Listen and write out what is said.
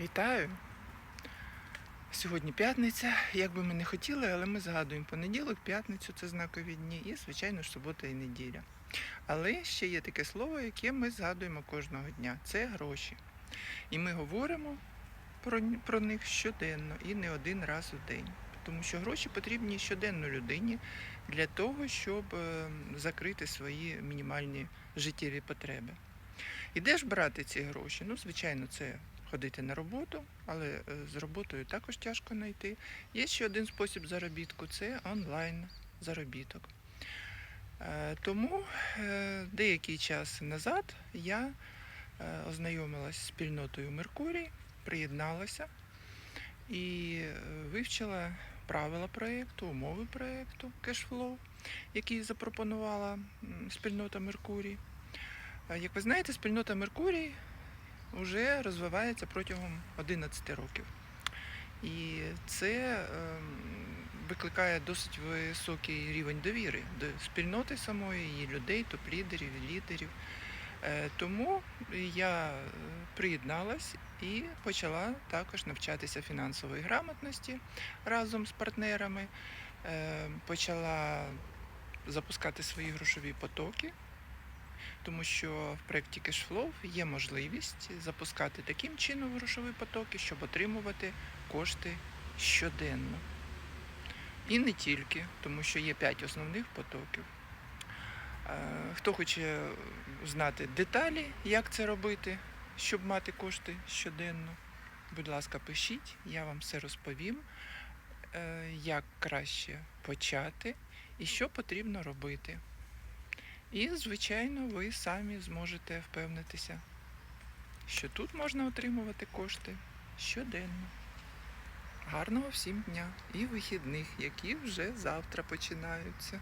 Вітаю! Сьогодні п'ятниця. Як би ми не хотіли, але ми згадуємо понеділок, п'ятницю це знакові дні, і, звичайно ж, субота і неділя. Але ще є таке слово, яке ми згадуємо кожного дня це гроші. І ми говоримо про, про них щоденно і не один раз у день. Тому що гроші потрібні щоденно людині для того, щоб е, закрити свої мінімальні життєві потреби. І де ж брати ці гроші? Ну, звичайно, це ходити на роботу, але е, з роботою також тяжко знайти. Є ще один спосіб заробітку це онлайн заробіток. Е, Тому е, деякий час назад я ознайомилась з спільнотою Меркурій, приєдналася і вивчила правила проєкту, умови проєкту Cashflow, який запропонувала спільнота Меркурій. Як ви знаєте, спільнота Меркурій вже розвивається протягом 11 років. І це ем, викликає досить високий рівень довіри до спільноти самої, її людей, топ-лідерів, лідерів. Е, Тому я е, приєдналась і почала також навчатися фінансової грамотності разом з партнерами. Е, Почала запускати свої грошові потоки тому що в проєкті Cashflow є можливість запускати таким чином грошові потоки, щоб отримувати кошти щоденно. І не тільки, тому що є п'ять основних потоків. Е, Хто хоче знати деталі, як це робити, щоб мати кошти щоденно, будь ласка, пишіть, я вам все розповім, е, як краще почати і що потрібно робити. І, звичайно, ви самі зможете впевнитися, що тут можна отримувати кошти щоденно. Гарного всім дня і вихідних, які вже завтра починаються.